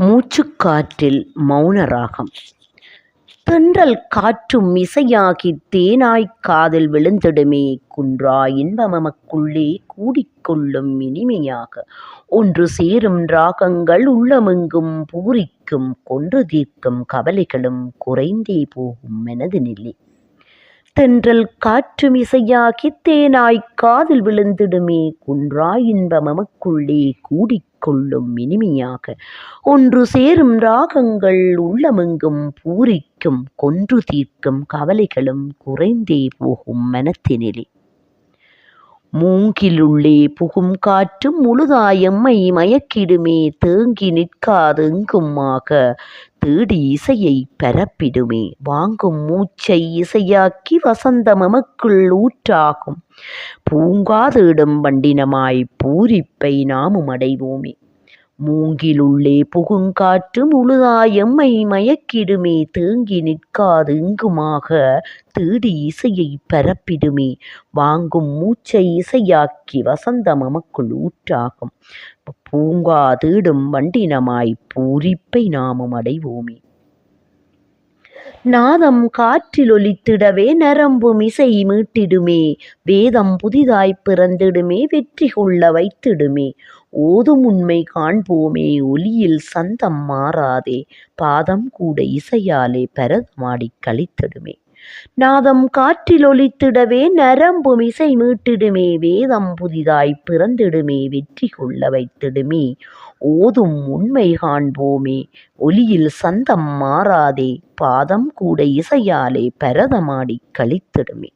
மூச்சுக்காற்றில் மௌன ராகம் தென்றல் காற்றும் இசையாகித் தேனாய் காதில் விழுந்திடுமே குன்றா இன்பமெமக்குள்ளே கூடிக்கொள்ளும் இனிமையாக. ஒன்று சேரும் ராகங்கள் உள்ளமெங்கும் பூரிக்கும் கொன்று தீர்க்கும் கவலைகளும் குறைந்தே போகும் மனதினிலே. தென்றல் காற்றும் இசையாகி தேனாய் காதில் விழுந்திடுமே குன்றாய் இன்பமெமக்குள்ளே கூடிக்கொள்ளும் இனிமையாக. ஒன்று சேரும் ராகங்கள் உள்ளமெங்கும் பூரிக்கும் கொன்று தீர்க்கும் கவலைகளும் குறைந்தே போகும் மனத்தினிலே. மூங்கிலுள்ளே புகும் காற்று முழுதாயம்மை மயக்கிடுமே தேங்கி நிற்காதெங்குமாக தேடி இசையை பரப்பிடுமே வாங்கும் மூச்சை இசையாக்கி வசந்தம் எமக்குள் ஊற்றாகும். பூங்காதேடும் வண்டினமாய்ப் பூரிப்பை நாமும் அடைவோமே. மூங்கிலுள்ளே புகுங்காற்று முழுதாய் எம்மை மயக்கிடுமே தேங்கி நிற்காதெங்குமாக தேடி இசையைப் பரப்பிடுமே வாங்கும் மூச்சை இசையாக்கி வசந்தம் எமக்குள் ஊற்றாகும். பூங்கா தேடும் வண்டினமாய் பூரிப்பை நாமும் அடைவோமே. நாதம் காற்றில் ஒலித்திடவே நரம்பும் இசை மீட்டிடுமே வேதம் புதிதாய் பிறந்திடுமே வெற்றி கொள்ள வைத்திடுமே. ஓதும் உண்மை காண்போமே ஒலியில் சந்தம் மாறாதே பாதம் கூட இசையாலே பரதமாடிக் கழித்திடுமே நாதம் காற்றில் ஒலித்திடவே நரம்பும் இசை மீட்டிடுமே வேதம் புதிதாய்ப் பிறந்திடுமே வெற்றி கொள்ள வைத்திடுமே. ஓதும் உண்மை காண்போமே ஒலியில் சந்தம் மாறாதே பாதம் கூட இசையாலே பரதமாடிக் கழித்திடுமே